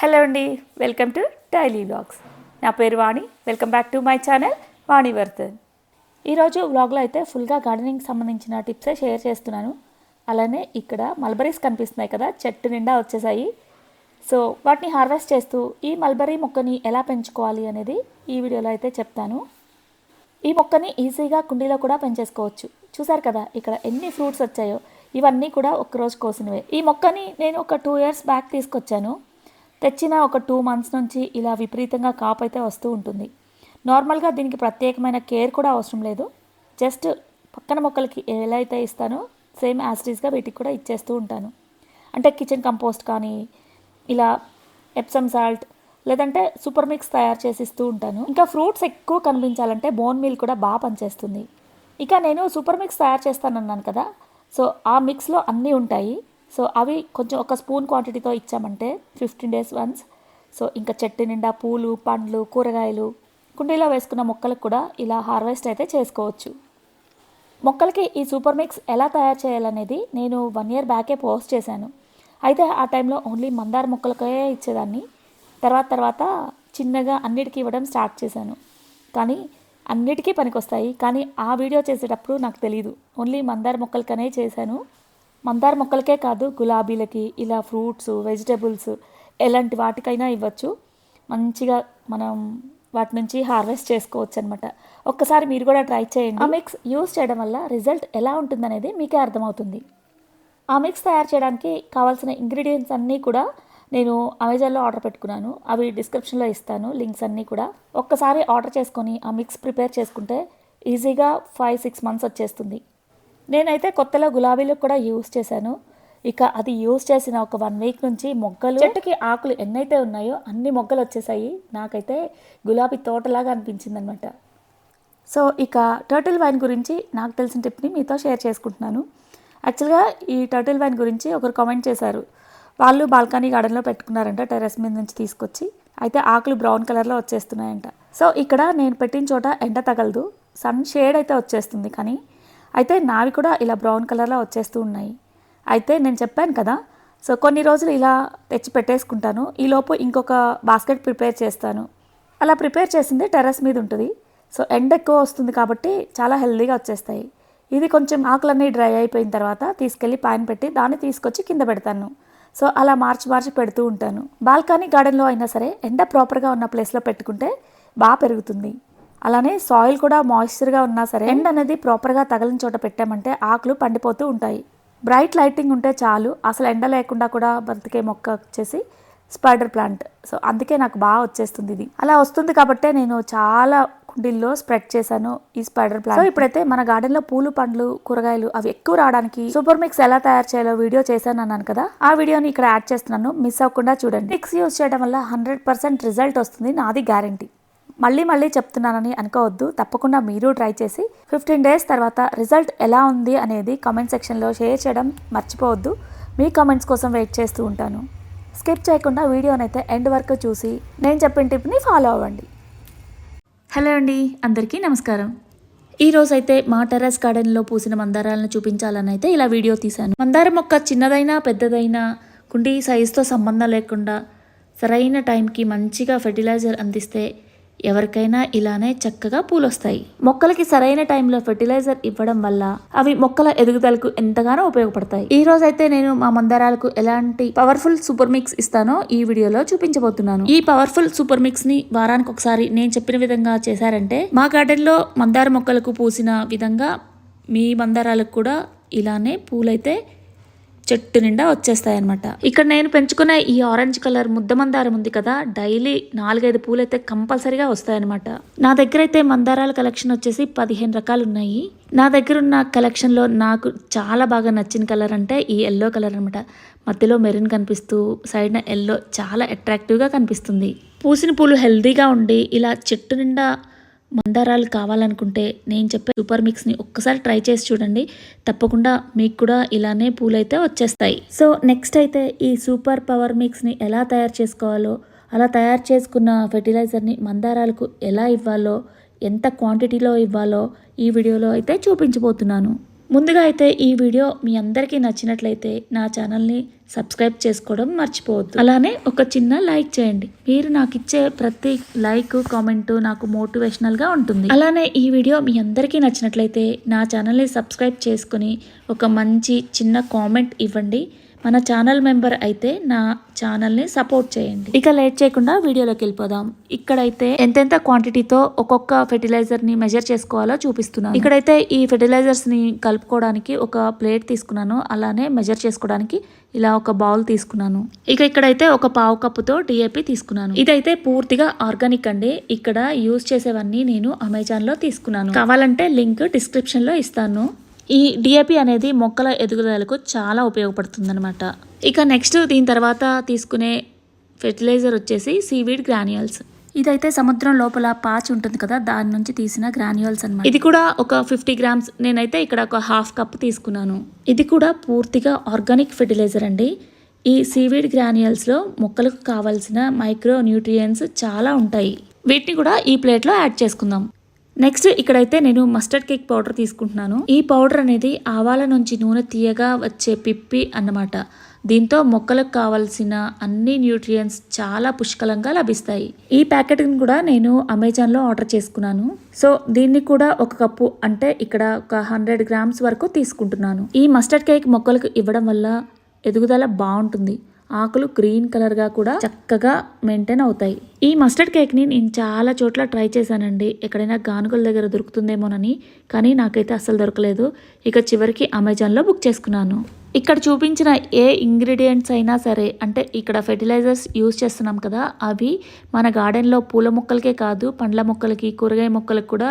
Hello అండి welcome to daily vlogs నా పేరు Vani welcome back to my channel Vani Vardhan. ఈరోజు వ్లాగ్లో అయితే ఫుల్గా గార్డెనింగ్ సంబంధించిన టిప్సే షేర్ చేస్తున్నాను. అలానే ఇక్కడ మల్బరీస్ కనిపిస్తున్నాయి కదా చెట్టు నిండా వచ్చేసాయి. సో వాటిని హార్వెస్ట్ చేస్తూ ఈ మల్బరీ మొక్కని ఎలా పెంచుకోవాలి అనేది ఈ వీడియోలో అయితే చెప్తాను. ఈ మొక్కని ఈజీగా కుండీలో కూడా పెంచేసుకోవచ్చు. చూసారు కదా ఇక్కడ ఎన్ని ఫ్రూట్స్ వచ్చాయో ఇవన్నీ కూడా ఒక్కరోజు కోసినవే. ఈ మొక్కని నేను ఒక టూ ఇయర్స్ బ్యాక్ తీసుకొచ్చాను. తెచ్చిన ఒక టూ మంత్స్ నుంచి ఇలా విపరీతంగా కాపు అయితే వస్తూ ఉంటుంది. నార్మల్గా దీనికి ప్రత్యేకమైన కేర్ కూడా అవసరం లేదు. జస్ట్ పక్కన మొక్కలకి ఎలా అయితే ఇస్తానో సేమ్ యాసిటీస్గా వీటికి కూడా ఇచ్చేస్తూ ఉంటాను. అంటే కిచెన్ కంపోస్ట్ కానీ ఇలా ఎప్సమ్ సాల్ట్ లేదంటే సూపర్ మిక్స్ తయారు చేసి ఇస్తూ ఉంటాను. ఇంకా ఫ్రూట్స్ ఎక్కువ కనిపించాలంటే బోన్ మీల్ కూడా బాగా పనిచేస్తుంది. ఇక నేను సూపర్ మిక్స్ తయారు చేస్తానన్నాను కదా. సో ఆ మిక్స్లో అన్నీ ఉంటాయి. సో అవి కొంచెం ఒక స్పూన్ క్వాంటిటీతో ఇచ్చామంటే ఫిఫ్టీన్ డేస్ వన్స్. సో ఇంకా చెట్టు నిండా పూలు పండ్లు కూరగాయలు కుండీలో వేసుకున్న మొక్కలకు కూడా ఇలా హార్వెస్ట్ అయితే చేసుకోవచ్చు. మొక్కలకి ఈ సూపర్ మిక్స్ ఎలా తయారు చేయాలనేది నేను వన్ ఇయర్ బ్యాకే పోస్ట్ చేశాను. అయితే ఆ టైంలో ఓన్లీ మందార మొక్కలకే ఇచ్చేదాన్ని. తర్వాత తర్వాత చిన్నగా అన్నిటికీ ఇవ్వడం స్టార్ట్ చేశాను. కానీ అన్నిటికీ పనికొస్తాయి. కానీ ఆ వీడియో చేసేటప్పుడు నాకు తెలియదు ఓన్లీ మందార మొక్కలకనే చేశాను. మందార మొక్కలకే కాదు గులాబీలకి ఇలా ఫ్రూట్స్ వెజిటేబుల్స్ ఎలాంటి వాటికైనా ఇవ్వచ్చు. మంచిగా మనం వాటి నుంచి హార్వెస్ట్ చేసుకోవచ్చు అనమాట ఒక్కసారి మీరు కూడా ట్రై చేయండి. ఆ మిక్స్ యూస్ చేయడం వల్ల రిజల్ట్ ఎలా ఉంటుందనేది మీకే అర్థమవుతుంది. ఆ మిక్స్ తయారు చేయడానికి కావాల్సిన ఇంగ్రీడియంట్స్ అన్నీ కూడా నేను అమెజాన్లో ఆర్డర్ పెట్టుకున్నాను. అవి డిస్క్రిప్షన్లో ఇస్తాను లింక్స్ అన్నీ కూడా. ఒక్కసారి ఆర్డర్ చేసుకొని ఆ మిక్స్ ప్రిపేర్ చేసుకుంటే ఈజీగా ఫైవ్ సిక్స్ మంత్స్ వచ్చేస్తుంది. నేనైతే కొత్తలో గులాబీలు కూడా యూస్ చేశాను. ఇక అది యూస్ చేసిన ఒక వన్ వీక్ నుంచి మొగ్గలు చెట్టుకి ఆకులు ఎన్నైతే ఉన్నాయో అన్ని మొగ్గలు వచ్చేసాయి. నాకైతే గులాబీ తోటలాగా అనిపించింది అనమాట సో ఇక టర్టిల్ వైన్ గురించి నాకు తెలిసిన టిప్ని మీతో షేర్ చేసుకుంటున్నాను. యాక్చువల్గా ఈ టర్టిల్ వైన్ గురించి ఒకరు కామెంట్ చేశారు. వాళ్ళు బాల్కనీ గార్డెన్లో పెట్టుకున్నారంట టెర్రస్ మీద నుంచి తీసుకొచ్చి. అయితే ఆకులు బ్రౌన్ కలర్లో వచ్చేస్తున్నాయంట. సో ఇక్కడ నేను పెట్టిన చోట ఎండ తగలదు. సన్ షేడ్ అయితే వచ్చేస్తుంది కానీ అయితే నావి కూడా ఇలా బ్రౌన్ కలర్లో వచ్చేస్తూ ఉన్నాయి. అయితే నేను చెప్పాను కదా సో కొన్ని రోజులు ఇలా తెచ్చి పెట్టేసుకుంటాను. ఈలోపు ఇంకొక బాస్కెట్ ప్రిపేర్ చేస్తాను. అలా ప్రిపేర్ చేసింది టెర్రస్ మీద ఉంటుంది. సో ఎండ ఎక్కువ వస్తుంది కాబట్టి చాలా హెల్దీగా వచ్చేస్తాయి. ఇది కొంచెం ఆకులన్నీ డ్రై అయిపోయిన తర్వాత తీసుకెళ్ళి పైన పెట్టి దాన్ని తీసుకొచ్చి కింద పెడతాను. సో అలా మార్చి మార్చి పెడుతూ ఉంటాను. బాల్కనీ గార్డెన్లో అయినా సరే ఎండ ప్రాపర్గా ఉన్న ప్లేస్లో పెట్టుకుంటే బాగా పెరుగుతుంది. అలానే సాయిల్ కూడా మాయిశ్చర్గా ఉన్నా సరే ఎండ్ అనేది ప్రాపర్గా తగలిన చోట పెట్టామంటే ఆకులు పండిపోతూ ఉంటాయి. బ్రైట్ లైటింగ్ ఉంటే చాలు అసలు ఎండ లేకుండా కూడా బ్రతికే మొక్క వచ్చేసి స్పైడర్ ప్లాంట్ సో అందుకే నాకు బాగా వచ్చేస్తుంది ఇది. అలా వస్తుంది కాబట్టే నేను చాలా కుండీల్లో స్ప్రెడ్ చేశాను ఈ స్పైడర్ ప్లాంట్ సో ఇప్పుడైతే మన గార్డెన్లో పూలు పండ్లు కూరగాయలు అవి ఎక్కువ రావడానికి సూపర్ మిక్స్ ఎలా తయారు చేయాలో వీడియో చేశాను అన్నాను కదా? ఆ వీడియోని ఇక్కడ యాడ్ చేస్తున్నాను. మిస్ అవ్వకుండా చూడండి. మిక్స్ యూస్ చేయడం వల్ల హండ్రెడ్ పర్సెంట్ రిజల్ట్ వస్తుంది. నాది గ్యారంటీ మళ్ళీ మళ్ళీ చెప్తున్నానని అనుకోవద్దు. తప్పకుండా మీరు ట్రై చేసి ఫిఫ్టీన్ డేస్ తర్వాత రిజల్ట్ ఎలా ఉంది అనేది కామెంట్ సెక్షన్లో షేర్ చేయడం మర్చిపోవద్దు. మీ కామెంట్స్ కోసం వెయిట్ చేస్తూ ఉంటాను. స్కిప్ చేయకుండా వీడియోనైతే ఎండ్ వరకు చూసి నేను చెప్పిన టిప్ని ఫాలో అవ్వండి. హలో అండి అందరికీ నమస్కారం. ఈరోజైతే అయితే మా టెర్రస్ గార్డెన్లో పూసిన మందారాలను చూపించాలని అయితే ఇలా వీడియో తీశాను. మందార మొక్క చిన్నదైనా పెద్దదైనా కుండీ సైజుతో సంబంధం లేకుండా సరైన టైంకి మంచిగా ఫెర్టిలైజర్ అందిస్తే ఎవరికైనా ఇలానే చక్కగా పూలొస్తాయి. మొక్కలకి సరైన టైంలో ఫెర్టిలైజర్ ఇవ్వడం వల్ల అవి మొక్కల ఎదుగుదలకు ఎంతగానో ఉపయోగపడతాయి. ఈ రోజైతే అయితే నేను మా మందారాలకు ఎలాంటి పవర్ఫుల్ సూపర్ మిక్స్ ఇస్తానో ఈ వీడియోలో చూపించబోతున్నాను. ఈ పవర్ఫుల్ సూపర్ మిక్స్ని వారానికి ఒకసారి నేను చెప్పిన విధంగా చేశారంటే మా గార్డెన్లో మందార మొక్కలకు పూసిన విధంగా మీ మందారాలకు కూడా ఇలానే పూలైతే చెట్టు నిండా వచ్చేస్తాయన్నమాట. ఇక్కడ నేను పెంచుకున్న ఈ ఆరెంజ్ కలర్ ముద్ద మందారం ఉంది కదా డైలీ నాలుగైదు పూలు అయితే కంపల్సరీగా వస్తాయన్నమాట. నా దగ్గర అయితే మందారాల కలెక్షన్ వచ్చేసి పదిహేను రకాలు ఉన్నాయి నా దగ్గర ఉన్న కలెక్షన్లో నాకు చాలా బాగా నచ్చిన కలర్ అంటే ఈ ఎల్లో కలర్ అనమాట మధ్యలో మెరూన్ కనిపిస్తూ సైడ్న ఎల్లో చాలా అట్రాక్టివ్గా కనిపిస్తుంది. పూసిన పూలు హెల్దీగా ఉండి ఇలా చెట్టు నిండా మందారాలు కావాలనుకుంటే నేను చెప్పే సూపర్ మిక్స్ని ఒక్కసారి ట్రై చేసి చూడండి. తప్పకుండా మీకు కూడా ఇలానే పూలైతే వచ్చేస్తాయి. సో నెక్స్ట్ అయితే ఈ సూపర్ పవర్ మిక్స్ని ఎలా తయారు చేసుకోవాలో అలా తయారు చేసుకున్న ఫెర్టిలైజర్ని మందారాలకు ఎలా ఇవ్వాలో ఎంత క్వాంటిటీలో ఇవ్వాలో ఈ వీడియోలో అయితే చూపించబోతున్నాను. ముందుగా అయితే ఈ వీడియో మీ అందరికీ నచ్చినట్లయితే నా ఛానల్ని సబ్స్క్రైబ్ చేసుకోవడం మర్చిపోవద్దు. అలానే ఒక చిన్న లైక్ చేయండి. మీరు నాకు ఇచ్చే ప్రతి లైక్ కామెంట్ నాకు మోటివేషనల్గా ఉంటుంది. అలానే ఈ వీడియో మీ అందరికీ నచ్చినట్లయితే నా ఛానల్ని సబ్స్క్రైబ్ చేసుకుని ఒక మంచి చిన్న కామెంట్ ఇవ్వండి. మన ఛానల్ మెంబర్ అయితే నా ఛానల్ని సపోర్ట్ చేయండి. ఇక లేట్ చేయకుండా వీడియోలోకి వెళ్ళిపోదాం. ఇక్కడైతే ఎంతెంత క్వాంటిటీతో ఒక్కొక్క ఫెర్టిలైజర్ని మెజర్ చేసుకోవాలో చూపిస్తున్నాను. ఇక్కడైతే ఈ ఫెర్టిలైజర్స్ని కలుపుకోవడానికి ఒక ప్లేట్ తీసుకున్నాను. అలానే మెజర్ చేసుకోవడానికి ఇలా ఒక బౌల్ తీసుకున్నాను. ఇక ఇక్కడైతే ఒక పావు కప్పుతో డిఏపి తీసుకున్నాను. ఇదైతే పూర్తిగా ఆర్గానిక్ అండి. ఇక్కడ యూజ్ చేసేవన్నీ నేను అమెజాన్లో తీసుకున్నాను. కావాలంటే లింక్ డిస్క్రిప్షన్లో ఇస్తాను. ఈ డిఏపి అనేది మొక్కల ఎదుగుదలకు చాలా ఉపయోగపడుతుందన్నమాట. ఇక నెక్స్ట్ దీని తర్వాత తీసుకునే ఫెర్టిలైజర్ వచ్చేసి సీవీడ్ గ్రాన్యువల్స్ ఇదైతే సముద్రం లోపల పాచి ఉంటుంది కదా దాని నుంచి తీసిన గ్రాన్యువల్స్ అన్నమాట. ఇది కూడా ఒక ఫిఫ్టీ గ్రామ్స్. నేనైతే ఇక్కడ ఒక హాఫ్ కప్ తీసుకున్నాను. ఇది కూడా పూర్తిగా ఆర్గానిక్ ఫెర్టిలైజర్ అండి. ఈ సీవీడ్ గ్రాన్యువల్స్లో మొక్కలకు కావాల్సిన మైక్రో న్యూట్రియంట్స్ చాలా ఉంటాయి. వీటిని కూడా ఈ ప్లేట్లో యాడ్ చేసుకుందాం. నెక్స్ట్ ఇక్కడైతే నేను మస్టర్డ్ కేక్ పౌడర్ తీసుకుంటున్నాను. ఈ పౌడర్ అనేది ఆవాల నుంచి నూనె తీయగా వచ్చే పిప్పి అన్నమాట. దీంతో మొక్కలకు కావాల్సిన అన్ని న్యూట్రియంట్స్ చాలా పుష్కలంగా లభిస్తాయి. ఈ ప్యాకెట్ని కూడా నేను అమెజాన్లో ఆర్డర్ చేసుకున్నాను. సో దీన్ని కూడా ఒక కప్పు అంటే ఇక్కడ ఒక హండ్రెడ్ గ్రామ్స్ వరకు తీసుకుంటున్నాను. ఈ మస్టర్డ్ కేక్ మొక్కలకు ఇవ్వడం వల్ల ఎదుగుదల బాగుంటుంది. ఆకులు గ్రీన్ కలర్గా కూడా చక్కగా మెయింటైన్ అవుతాయి. ఈ మస్టర్డ్ కేక్ని నేను చాలా చోట్ల ట్రై చేశానండి. ఎక్కడైనా గానుగల దగ్గర దొరుకుతుందేమోనని కానీ నాకైతే అస్సలు దొరకలేదు. ఇక చివరికి అమెజాన్లో బుక్ చేసుకున్నాను. ఇక్కడ చూపించిన ఏ ఇంగ్రీడియంట్స్ అయినా సరే అంటే ఇక్కడ ఫెర్టిలైజర్స్ యూజ్ చేస్తున్నాం కదా అవి మన గార్డెన్లో పూల మొక్కలకే కాదు పండ్ల మొక్కలకి కూరగాయ మొక్కలకు కూడా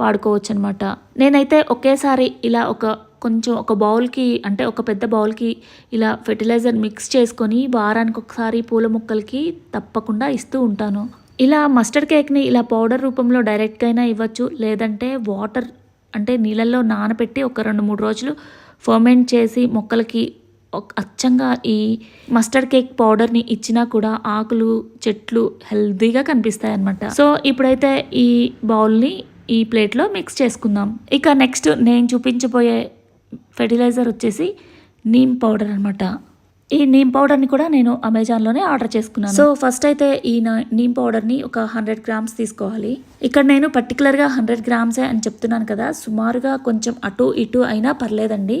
వాడుకోవచ్చు అనమాట నేనైతే ఒకేసారి ఇలా ఒక కొంచెం ఒక బౌల్కి అంటే ఒక పెద్ద బౌల్కి ఇలా ఫెర్టిలైజర్ మిక్స్ చేసుకొని వారానికి ఒకసారి పూల మొక్కలకి తప్పకుండా ఇస్తూ ఉంటాను. ఇలా మస్టర్డ్ కేక్ని ఇలా పౌడర్ రూపంలో డైరెక్ట్గా అయినా ఇవ్వచ్చు. లేదంటే వాటర్ అంటే నీళ్ళల్లో నానబెట్టి ఒక రెండు మూడు రోజులు ఫర్మెంట్ చేసి మొక్కలకి ఒక- అచ్చంగా ఈ మస్టర్డ్ కేక్ పౌడర్ని ఇచ్చినా కూడా ఆకులు చెట్లు హెల్దీగా కనిపిస్తాయి సో ఇప్పుడైతే ఈ బౌల్ని ఈ ప్లేట్లో మిక్స్ చేసుకుందాం. ఇక నెక్స్ట్ నేను చూపించబోయే ఫెర్టిలైజర్ వచ్చేసి నీమ్ పౌడర్ అనమాట ఈ నీమ్ పౌడర్ని కూడా నేను అమెజాన్లోనే ఆర్డర్ చేసుకున్నాను. సో ఫస్ట్ అయితే ఈ నీమ్ పౌడర్ని ఒక హండ్రెడ్ గ్రామ్స్ తీసుకోవాలి. ఇక్కడ నేను పర్టికులర్గా హండ్రెడ్ గ్రామ్సే అని చెప్తున్నాను కదా సుమారుగా కొంచెం అటు ఇటు అయినా పర్లేదండి.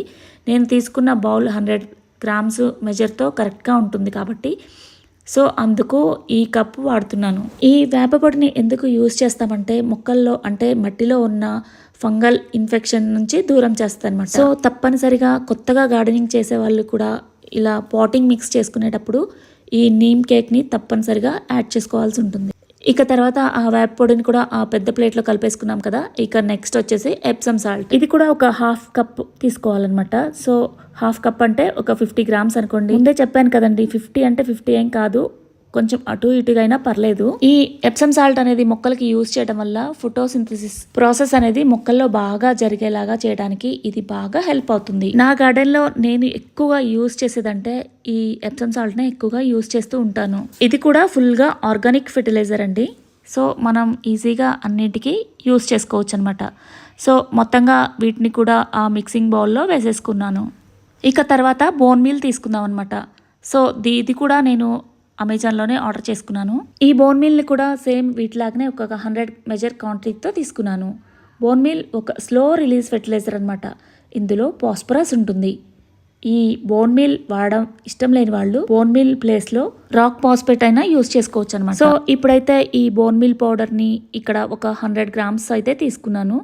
నేను తీసుకున్న బౌల్ హండ్రెడ్ గ్రామ్స్ మెజర్తో కరెక్ట్గా ఉంటుంది కాబట్టి. సో అందుకు ఈ కప్పు వాడుతున్నాను. ఈ వేపపొడిని ఎందుకు యూజ్ చేస్తామంటే మొక్కల్లో అంటే మట్టిలో ఉన్న ఫంగల్ ఇన్ఫెక్షన్ నుంచి దూరం చేస్తారనమాట సో తప్పనిసరిగా కొత్తగా గార్డెనింగ్ చేసే వాళ్ళు కూడా ఇలా పాటింగ్ మిక్స్ చేసుకునేటప్పుడు ఈ నీమ్ కేక్ని తప్పనిసరిగా యాడ్ చేసుకోవాల్సి ఉంటుంది. ఇక తర్వాత ఆ వేప పొడిని కూడా ఆ పెద్ద ప్లేట్లో కలిపేసుకున్నాం కదా ఇక నెక్స్ట్ వచ్చేసి ఎప్సమ్ సాల్ట్ ఇది కూడా ఒక హాఫ్ కప్ తీసుకోవాలన్నమాట. సో హాఫ్ కప్ అంటే ఒక ఫిఫ్టీ గ్రామ్స్ అనుకోండి. ముందే చెప్పాను కదండి ఫిఫ్టీ అంటే ఫిఫ్టీ ఏం కాదు. కొంచెం అటు ఇటుగా అయినా పర్లేదు. ఈ ఎప్సమ్ సాల్ట్ అనేది మొక్కలకి యూజ్ చేయడం వల్ల ఫోటోసింథసిస్ ప్రాసెస్ అనేది మొక్కల్లో బాగా జరిగేలాగా చేయడానికి ఇది బాగా హెల్ప్ అవుతుంది. నా గార్డెన్లో నేను ఎక్కువగా యూజ్ చేసేదంటే ఈ ఎప్సమ్ సాల్ట్ నే ఎక్కువగా యూజ్ చేస్తూ ఉంటాను. ఇది కూడా ఫుల్గా ఆర్గానిక్ ఫెర్టిలైజర్ అండి. సో మనం ఈజీగా అన్నిటికీ యూజ్ చేసుకోవచ్చు అనమాట సో మొత్తంగా వీటిని కూడా ఆ మిక్సింగ్ బౌల్లో వేసేసుకున్నాను. ఇక తర్వాత బోన్ మీల్ తీసుకుందాం అనమాట సో ఇది కూడా నేను అమెజాన్లోనే ఆర్డర్ చేసుకున్నాను. ఈ బోన్ మీల్ని కూడా సేమ్ వీటిలాగానే ఒక హండ్రెడ్ మెజర్ క్వాంటిటీతో తీసుకున్నాను. బోన్ మీల్ ఒక స్లో రిలీజ్ ఫెర్టిలైజర్ అనమాట ఇందులో పాస్పరస్ ఉంటుంది. ఈ బోన్ మీల్ వాడడం ఇష్టం లేని వాళ్ళు బోన్ మీల్ ప్లేస్లో రాక్ పాస్పెట్ అయినా యూస్ చేసుకోవచ్చు అనమాట సో ఇప్పుడైతే ఈ బోన్ మీల్ పౌడర్ని ఇక్కడ ఒక హండ్రెడ్ గ్రామ్స్ అయితే తీసుకున్నాను.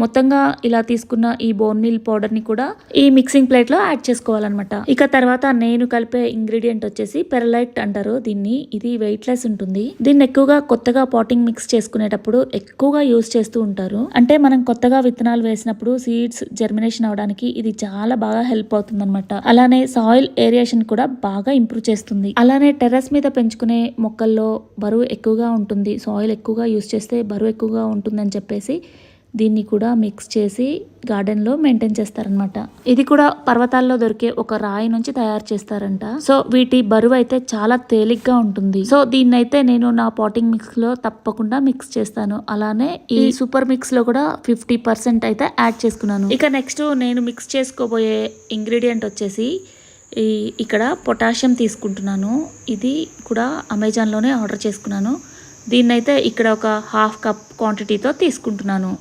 మొత్తంగా ఇలా తీసుకున్న ఈ బోన్ మీల్ పౌడర్ని కూడా ఈ మిక్సింగ్ ప్లేట్లో యాడ్ చేసుకోవాలన్నమాట. ఇక తర్వాత నేను కలిపే ఇంగ్రీడియంట్ వచ్చేసి పెరలైట్ అంటారు దీన్ని. ఇది వెయిట్ లెస్ ఉంటుంది. దీన్ని ఎక్కువగా కొత్తగా పాటింగ్ మిక్స్ చేసుకునేటప్పుడు ఎక్కువగా యూస్ చేస్తూ ఉంటారు. అంటే మనం కొత్తగా విత్తనాలు వేసినప్పుడు సీడ్స్ జర్మినేషన్ అవడానికి ఇది చాలా బాగా హెల్ప్ అవుతుంది అనమాట అలానే సాయిల్ ఏరియేషన్ కూడా బాగా ఇంప్రూవ్ చేస్తుంది. అలానే టెర్రస్ మీద పెంచుకునే మొక్కల్లో బరువు ఎక్కువగా ఉంటుంది. సాయిల్ ఎక్కువగా యూస్ చేస్తే బరువు ఎక్కువగా ఉంటుందని చెప్పేసి దీన్ని కూడా మిక్స్ చేసి గార్డెన్లో మెయింటైన్ చేస్తారనమాట ఇది కూడా పర్వతాల్లో దొరికే ఒక రాయి నుంచి తయారు చేస్తారంట. సో వీటి బరువు అయితే చాలా తేలిగ్గా ఉంటుంది. సో దీన్ని అయితే నేను నా పాటింగ్ మిక్స్లో తప్పకుండా మిక్స్ చేస్తాను. అలానే ఈ సూపర్ మిక్స్లో కూడా ఫిఫ్టీ పర్సెంట్ అయితే యాడ్ చేసుకున్నాను. ఇక నెక్స్ట్ నేను మిక్స్ చేసుకోబోయే ఇంగ్రీడియంట్ వచ్చేసి ఈ ఇక్కడ పొటాషియం తీసుకుంటున్నాను. ఇది కూడా అమెజాన్లోనే ఆర్డర్ చేసుకున్నాను. దీన్నైతే ఇక్కడ ఒక హాఫ్ కప్ క్వాంటిటీతో తీసుకుంటున్నాను.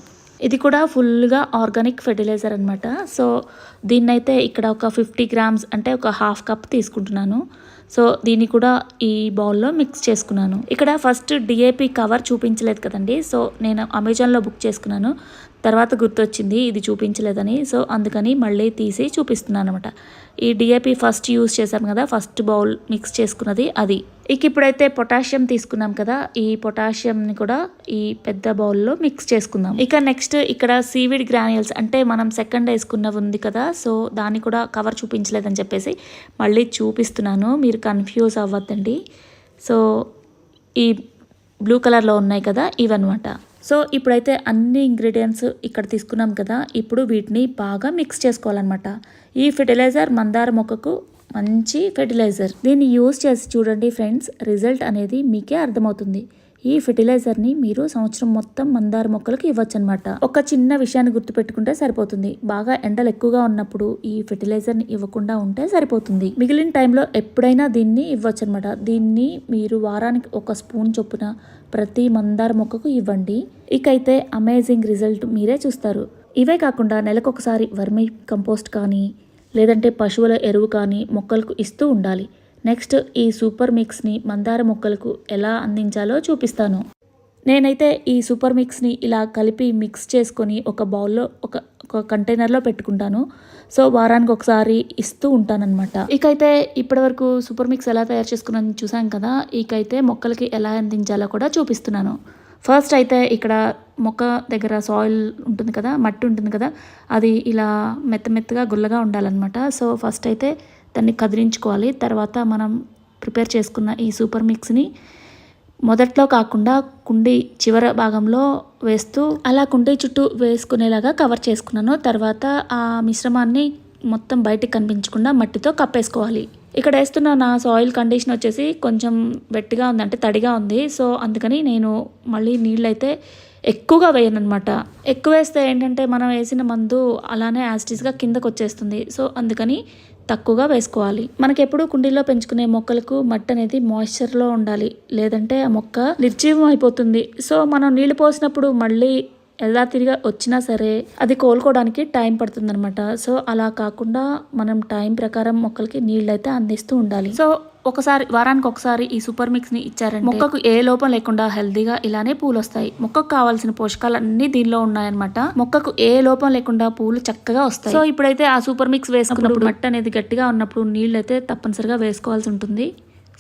ఇది కూడా ఫుల్గా ఆర్గానిక్ ఫెర్టిలైజర్ అనమాట సో దీన్నైతే ఇక్కడ ఒక ఫిఫ్టీ గ్రామ్స్ అంటే ఒక హాఫ్ కప్ తీసుకుంటున్నాను. సో దీన్ని కూడా ఈ బౌల్లో మిక్స్ చేసుకున్నాను. ఇక్కడ ఫస్ట్ డిఏపి కవర్ చూపించలేదు కదండి. సో నేను అమెజాన్లో బుక్ చేసుకున్నాను. తర్వాత గుర్తొచ్చింది ఇది చూపించలేదని. సో అందుకని మళ్ళీ తీసి చూపిస్తున్నాను అనమాట ఈ డిఏపి ఫస్ట్ యూస్ చేశాను కదా ఫస్ట్ బౌల్ మిక్స్ చేసుకున్నది అది. ఇక ఇప్పుడైతే పొటాషియం తీసుకున్నాం కదా ఈ పొటాషియంని కూడా ఈ పెద్ద బౌల్లో మిక్స్ చేసుకుందాం. ఇక నెక్స్ట్ ఇక్కడ సీవిడ్ గ్రాన్యూల్స్ అంటే మనం సెకండ్ వేసుకున్నవి ఉంది కదా సో దాన్ని కూడా కవర్ చూపించలేదని చెప్పేసి మళ్ళీ చూపిస్తున్నాను. మీరు కన్ఫ్యూజ్ అవ్వద్దండి. సో ఈ బ్లూ కలర్లో ఉన్నాయి కదా ఇవన్నమాట. సో ఇప్పుడైతే అన్ని ఇంగ్రీడియంట్స్ ఇక్కడ తీసుకున్నాం కదా ఇప్పుడు వీటిని బాగా మిక్స్ చేసుకోవాలన్నమాట. ఈ ఫెర్టిలైజర్ మందార మొక్కకు మంచి ఫెర్టిలైజర్ దీన్ని యూజ్ చేసి చూడండి ఫ్రెండ్స్ రిజల్ట్ అనేది మీకే అర్థమవుతుంది. ఈ ఫెర్టిలైజర్ని మీరు సంవత్సరం మొత్తం మందార మొక్కలకు ఇవ్వచ్చు అనమాట ఒక చిన్న విషయాన్ని గుర్తుపెట్టుకుంటే సరిపోతుంది. బాగా ఎండలు ఎక్కువగా ఉన్నప్పుడు ఈ ఫెర్టిలైజర్ని ఇవ్వకుండా ఉంటే సరిపోతుంది. మిగిలిన టైంలో ఎప్పుడైనా దీన్ని ఇవ్వచ్చు అనమాట దీన్ని మీరు వారానికి ఒక స్పూన్ చొప్పున ప్రతి మందార మొక్కకు ఇవ్వండి. ఇకైతే అమేజింగ్ రిజల్ట్ మీరే చూస్తారు. ఇవే కాకుండా నెలకొకసారి వర్మీ కంపోస్ట్ కానీ లేదంటే పశువుల ఎరువు కానీ మొక్కలకు ఇస్తూ ఉండాలి. నెక్స్ట్ ఈ సూపర్ మిక్స్ని మందార మొక్కలకు ఎలా అందించాలో చూపిస్తాను. నేనైతే ఈ సూపర్ మిక్స్ని ఇలా కలిపి మిక్స్ చేసుకొని ఒక బౌల్లో ఒక ఒక కంటైనర్లో పెట్టుకుంటాను. సో వారానికి ఒకసారి ఇస్తూ ఉంటానన్నమాట. ఇకైతే ఇప్పటివరకు సూపర్ మిక్స్ ఎలా తయారు చేసుకున్నాను చూసాం కదా ఇకైతే మొక్కలకి ఎలా అందించాలో కూడా చూపిస్తున్నాను. ఫస్ట్ అయితే ఇక్కడ మొక్క దగ్గర సాయిల్ ఉంటుంది కదా మట్టి ఉంటుంది కదా అది ఇలా మెత్త మెత్తగా గుల్లగా ఉండాలన్నమాట. సో ఫస్ట్ అయితే దాన్ని కదిలించుకోవాలి తర్వాత మనం ప్రిపేర్ చేసుకున్న ఈ సూపర్ మిక్స్ని మొదట్లో కాకుండా కుండీ చివర భాగంలో వేస్తూ అలా కుండీ చుట్టూ వేసుకునేలాగా కవర్ చేసుకున్నాను. తర్వాత ఆ మిశ్రమాన్ని మొత్తం బయటికి కనిపించకుండా మట్టితో కప్పేసుకోవాలి. ఇక్కడ వేస్తున్న నా సాయిల్ కండిషన్ వచ్చేసి కొంచెం వెట్టిగా ఉంది అంటే తడిగా ఉంది. సో అందుకని నేను మళ్ళీ నీళ్ళైతే ఎక్కువగా వేయను అనమాట ఎక్కువ వేస్తే ఏంటంటే మనం వేసిన మందు అలానే యాస్టిస్గా కిందకు వచ్చేస్తుంది సో అందుకని తక్కువగా వేసుకోవాలి. మనకి ఎప్పుడూ కుండీలో పెంచుకునే మొక్కలకు మట్టి అనేది మాయిశ్చర్లో ఉండాలి. లేదంటే ఆ మొక్క నిర్జీవం అయిపోతుంది. సో మనం నీళ్ళు పోసినప్పుడు మళ్ళీ ఎలా తిరిగి వచ్చినా సరే అది కోలుకోవడానికి టైం పడుతుందన్నమాట. సో అలా కాకుండా మనం టైం ప్రకారం మొక్కలకి నీళ్ళు అయితే అందిస్తూ ఉండాలి. సో ఒకసారి వారానికి ఒకసారి ఈ సూపర్ మిక్స్ని ఇచ్చారంటే మొక్కకు ఏ లోపం లేకుండా హెల్దీగా ఇలానే పూలు వస్తాయి మొక్కకు కావాల్సిన పోషకాలు అన్ని దీనిలో ఉన్నాయన్నమాట. మొక్కకు ఏ లోపం లేకుండా పూలు చక్కగా వస్తాయి. సో ఇప్పుడైతే ఆ సూపర్ మిక్స్ వేసుకున్నప్పుడు మట్టి అనేది గట్టిగా ఉన్నప్పుడు నీళ్ళు అయితే తప్పనిసరిగా వేసుకోవాల్సి ఉంటుంది.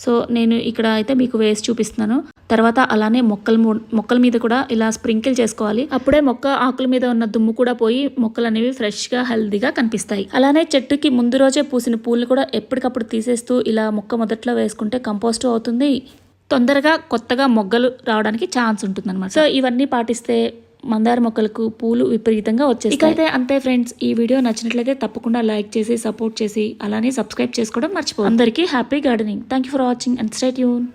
సో నేను ఇక్కడ అయితే మీకు వేసి చూపిస్తున్నాను. తర్వాత అలానే మొక్కల మొక్కల మీద కూడా ఇలా స్ప్రింకిల్ చేసుకోవాలి. అప్పుడే మొక్క ఆకుల మీద ఉన్న దుమ్ము కూడా పోయి మొక్కలు అనేవి ఫ్రెష్గా హెల్దీగా కనిపిస్తాయి. అలానే చెట్టుకి ముందు రోజే పూసిన పూలు కూడా ఎప్పటికప్పుడు తీసేస్తూ ఇలా మొక్క మొదట్లో వేసుకుంటే కంపోస్ట్ అవుతుంది. తొందరగా కొత్తగా మొగ్గలు రావడానికి ఛాన్స్ ఉంటుంది సో ఇవన్నీ పాటిస్తే మందార మొక్కలకు పూలు విపరీతంగా వచ్చేస్తాయి. ఇకైతే అంతే ఫ్రెండ్స్ ఈ వీడియో నచ్చినట్లయితే తప్పకుండా లైక్ చేసి సపోర్ట్ చేసి అలానే సబ్స్క్రైబ్ చేసుకోవడం మర్చిపో అందరికీ happy gardening. Thank you for watching and stay Yoon